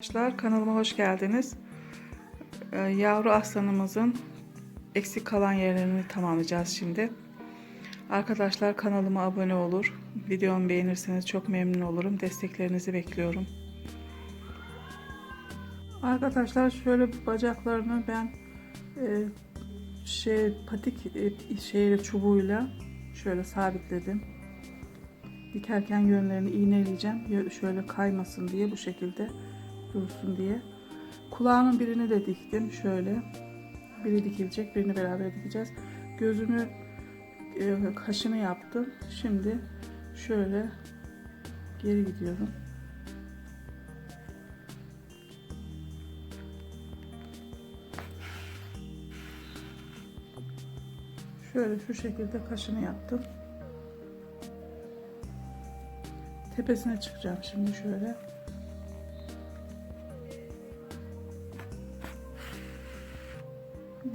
Arkadaşlar kanalıma hoş geldiniz. Ee, yavru aslanımızın eksik kalan yerlerini tamamlayacağız şimdi. Arkadaşlar kanalıma abone olur. Videomu beğenirseniz çok memnun olurum. Desteklerinizi bekliyorum. Arkadaşlar şöyle bacaklarını ben e, şey patik e, şeyle çubuğuyla şöyle sabitledim. Dikerken yönlerini iğneleyeceğim. Şöyle kaymasın diye bu şekilde dursun diye. Kulağının birini de diktim şöyle. Biri dikilecek, birini beraber dikeceğiz. Gözünü e, kaşını yaptım. Şimdi şöyle geri gidiyorum. Şöyle şu şekilde kaşını yaptım. Tepesine çıkacağım şimdi şöyle.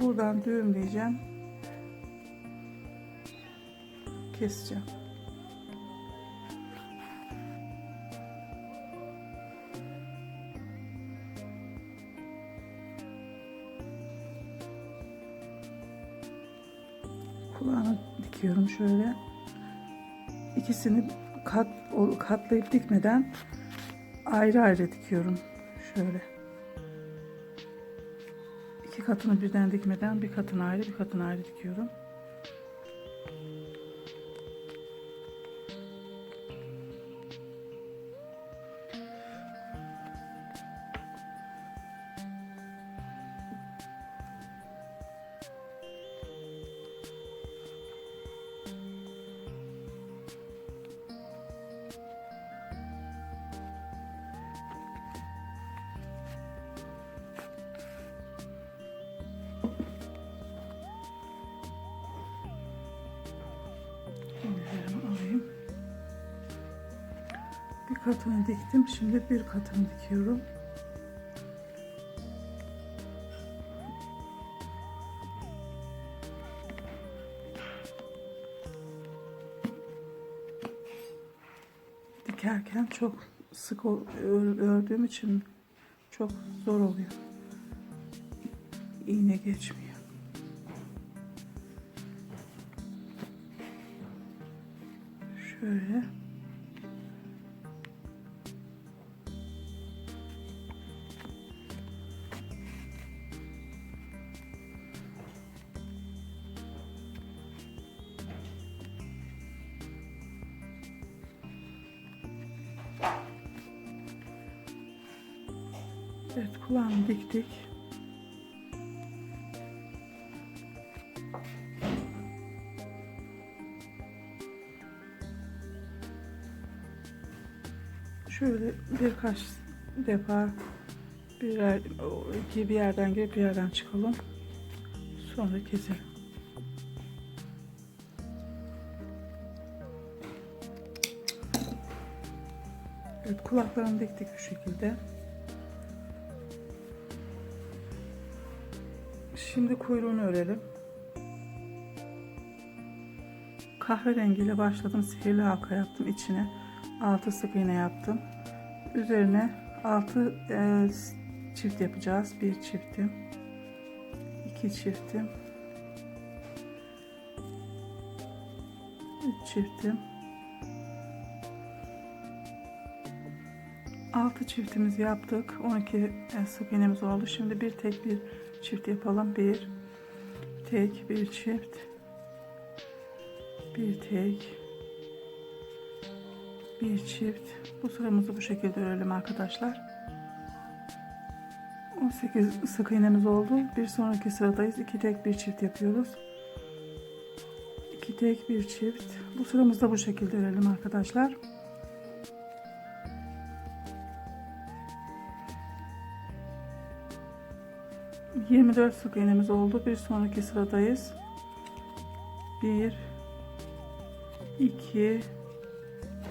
Buradan düğümleyeceğim. Keseceğim. Kulağını dikiyorum şöyle. İkisini kat katlayıp dikmeden ayrı ayrı dikiyorum. Şöyle. Katını birden dikmeden bir katını ayrı bir katını ayrı dikiyorum. Katını diktim. Şimdi bir katını dikiyorum. Dikerken çok sık ördüğüm için çok zor oluyor. İğne geçmiyor. Şöyle. Evet kulağını diktik. Şöyle birkaç defa birer iki bir yerden girip bir yerden çıkalım. Sonra keselim. Evet kulaklarını diktik bu şekilde. Şimdi kuyruğunu örelim. Kahverengiyle başladım. Sihirli halka yaptım içine. 6 sık iğne yaptım. Üzerine 6 e, çift yapacağız. Bir çiftim. iki çiftim. Üç çiftim. 6 çiftimizi yaptık. 12 e, sık iğnemiz oldu. Şimdi bir tek bir çift yapalım. Bir tek bir çift. Bir tek bir çift. Bu sıramızı bu şekilde örelim arkadaşlar. 18 sık iğnemiz oldu. Bir sonraki sıradayız. İki tek bir çift yapıyoruz. İki tek bir çift. Bu sıramızı da bu şekilde örelim arkadaşlar. Yirmi dört sık iğnemiz oldu. Bir sonraki sıradayız. Bir, iki,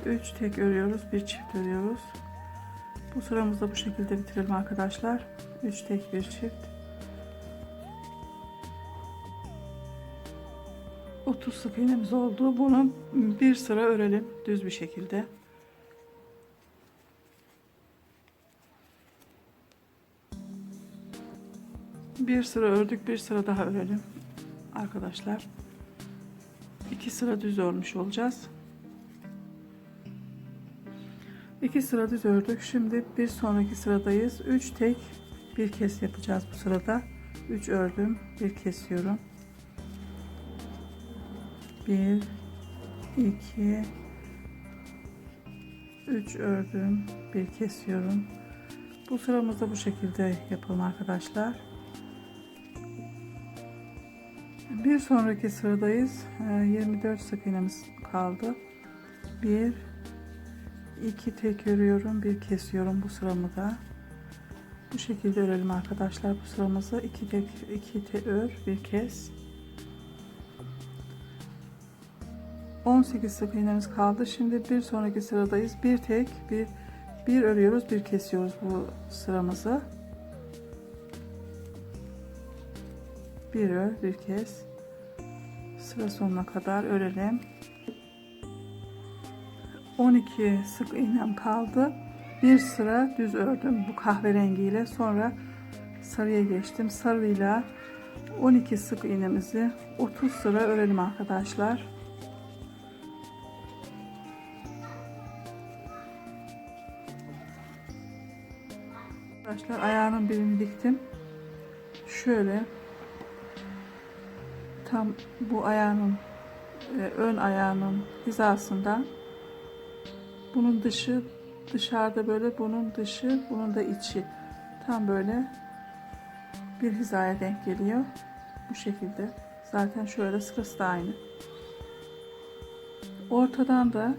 3 tek örüyoruz. Bir çift örüyoruz. Bu sıramızda bu şekilde bitirelim arkadaşlar. 3 tek bir çift. 30 sık iğnemiz oldu. Bunu bir sıra örelim düz bir şekilde Bir sıra ördük, bir sıra daha örelim. Arkadaşlar. iki sıra düz örmüş olacağız. İki sıra düz ördük. Şimdi bir sonraki sıradayız. Üç tek bir kes yapacağız bu sırada. Üç ördüm, bir kesiyorum. Bir, iki, üç ördüm, bir kesiyorum. Bu sıramızda bu şekilde yapalım arkadaşlar. Bir sonraki sıradayız. Ee, 24 sık iğnemiz kaldı. Bir, iki tek örüyorum, bir kesiyorum bu sıramı da. Bu şekilde örelim arkadaşlar bu sıramızı. iki tek, iki tek ör, bir kes. 18 sık iğnemiz kaldı. Şimdi bir sonraki sıradayız. Bir tek, bir bir örüyoruz, bir kesiyoruz bu sıramızı. Bir ör, bir kes. Sıra sonuna kadar örelim. 12 sık iğnem kaldı. Bir sıra düz ördüm bu kahverengiyle. Sonra sarıya geçtim. Sarıyla 12 sık iğnemizi 30 sıra örelim arkadaşlar. Arkadaşlar ayağının birini diktim. Şöyle tam bu ayağının e, ön ayağının hizasından bunun dışı dışarıda böyle bunun dışı bunun da içi tam böyle bir hizaya denk geliyor. Bu şekilde. Zaten şöyle sırası da aynı. Ortadan da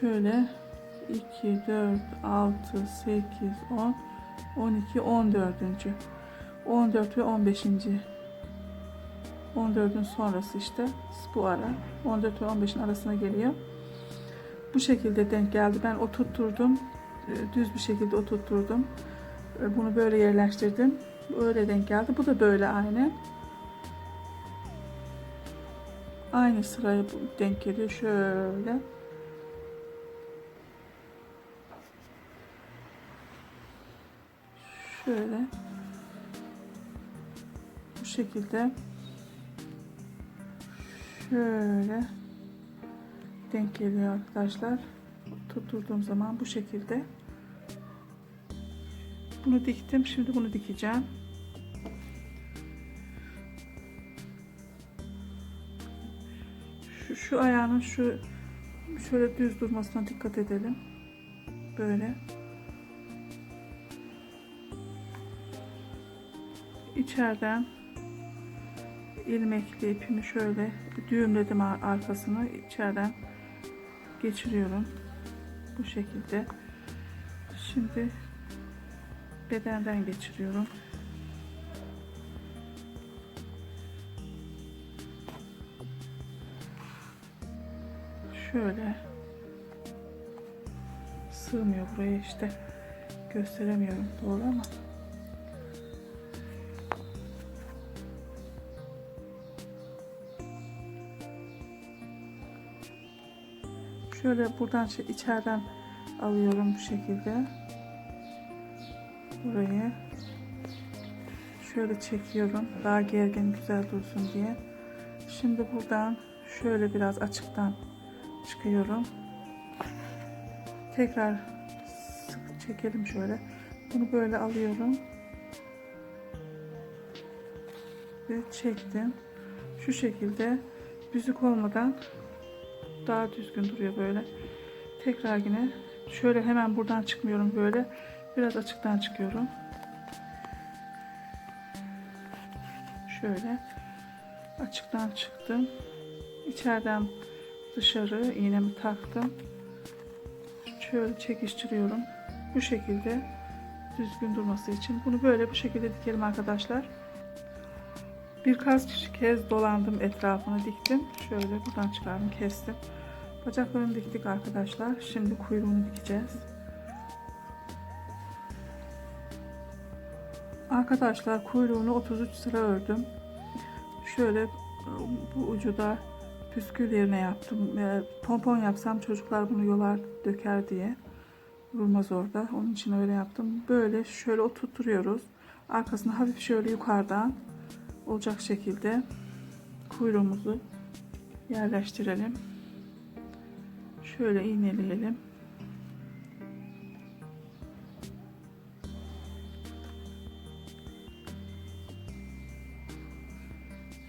şöyle 2, 4, 6, 8, 10, 12, 14. 14 ve 15. 14'ün sonrası işte bu ara. 14 ve 15'in arasına geliyor. Bu şekilde denk geldi. Ben oturtturdum. e, Düz bir şekilde oturtturdum. E, Bunu böyle yerleştirdim. Öyle denk geldi. Bu da böyle aynı. Aynı sıraya denk geliyor. Şöyle. Şöyle. Bu şekilde. Şöyle denk geliyor arkadaşlar. Tutturduğum zaman bu şekilde. Bunu diktim. Şimdi bunu dikeceğim. Şu, şu ayağının şu şöyle düz durmasına dikkat edelim. Böyle. İçeriden ilmekli ipimi şöyle düğümledim ar- arkasını. İçeriden geçiriyorum. Bu şekilde. Şimdi bedenden geçiriyorum. Şöyle. Sığmıyor buraya işte. Gösteremiyorum doğru ama Şöyle buradan şey, içeriden alıyorum bu şekilde. Burayı şöyle çekiyorum. Daha gergin güzel dursun diye. Şimdi buradan şöyle biraz açıktan çıkıyorum. Tekrar sık çekelim şöyle. Bunu böyle alıyorum. Ve çektim. Şu şekilde büzük olmadan daha düzgün duruyor böyle. Tekrar yine şöyle hemen buradan çıkmıyorum böyle. Biraz açıktan çıkıyorum. Şöyle açıktan çıktım. İçeriden dışarı iğnemi taktım. Şöyle çekiştiriyorum. Bu şekilde düzgün durması için. Bunu böyle bu şekilde dikelim arkadaşlar. Birkaç kez dolandım etrafını diktim. Şöyle buradan çıkardım kestim. Bacaklarını diktik arkadaşlar. Şimdi kuyruğunu dikeceğiz. Arkadaşlar kuyruğunu 33 sıra ördüm. Şöyle bu ucu da püskül yerine yaptım. E, Pompon yapsam çocuklar bunu yolar döker diye. Vurmaz orada. Onun için öyle yaptım. Böyle şöyle oturtuyoruz. Arkasını hafif şöyle yukarıdan olacak şekilde kuyruğumuzu yerleştirelim. Şöyle iğneleyelim.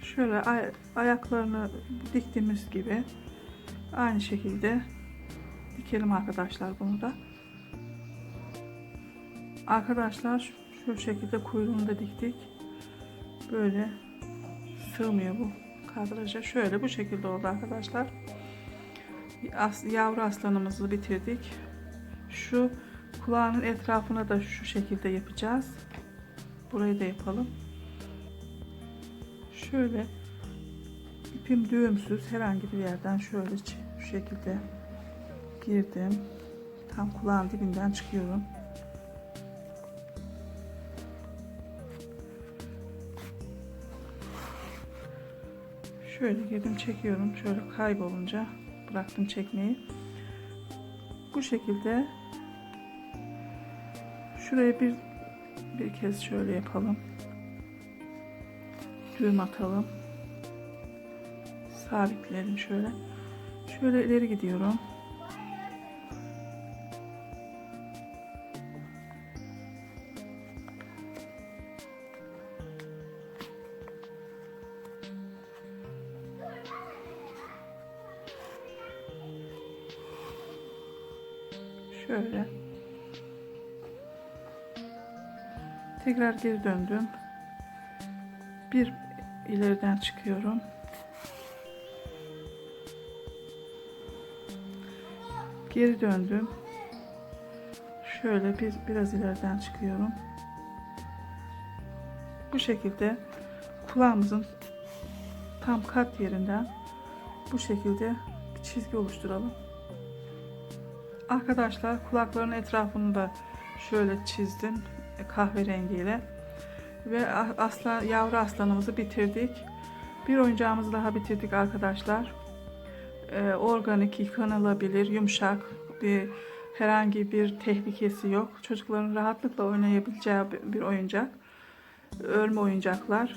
Şöyle ay- ayaklarını diktiğimiz gibi aynı şekilde dikelim arkadaşlar bunu da. Arkadaşlar şu- şekilde kuyruğunu da diktik. Böyle sığmıyor bu kadraja. Şöyle bu şekilde oldu arkadaşlar. As- yavru aslanımızı bitirdik. Şu kulağının etrafına da şu şekilde yapacağız. Burayı da yapalım. Şöyle ipim düğümsüz herhangi bir yerden şöyle şu şekilde girdim. Tam kulağın dibinden çıkıyorum. Şöyle girdim çekiyorum. Şöyle kaybolunca bıraktım çekmeyi. Bu şekilde şuraya bir bir kez şöyle yapalım. Düğüm atalım. Sabitleyelim şöyle. Şöyle ileri gidiyorum. Tekrar geri döndüm. Bir ileriden çıkıyorum. Geri döndüm. Şöyle bir biraz ileriden çıkıyorum. Bu şekilde kulağımızın tam kat yerinden bu şekilde bir çizgi oluşturalım. Arkadaşlar kulaklarının etrafını da şöyle çizdim kahverengiyle ve aslan yavru aslanımızı bitirdik. Bir oyuncağımızı daha bitirdik arkadaşlar. Ee, organik, yıkanılabilir, yumuşak bir herhangi bir tehlikesi yok. Çocukların rahatlıkla oynayabileceği bir- bir oyuncak. Örme oyuncaklar.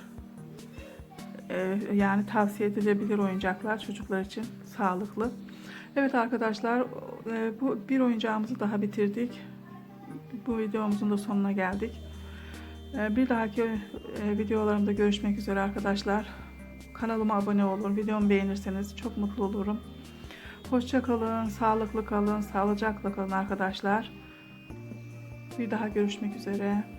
Ee, yani tavsiye edilebilir oyuncaklar çocuklar için sağlıklı. Evet arkadaşlar e, bu bir oyuncağımızı daha bitirdik. Bu videomuzun da sonuna geldik. E, Bir dahaki e, videolarımda görüşmek üzere arkadaşlar. Kanalıma abone olun, videomu beğenirseniz çok mutlu olurum. Hoşça kalın, sağlıklı kalın, sağlıcakla kalın arkadaşlar. Bir daha görüşmek üzere.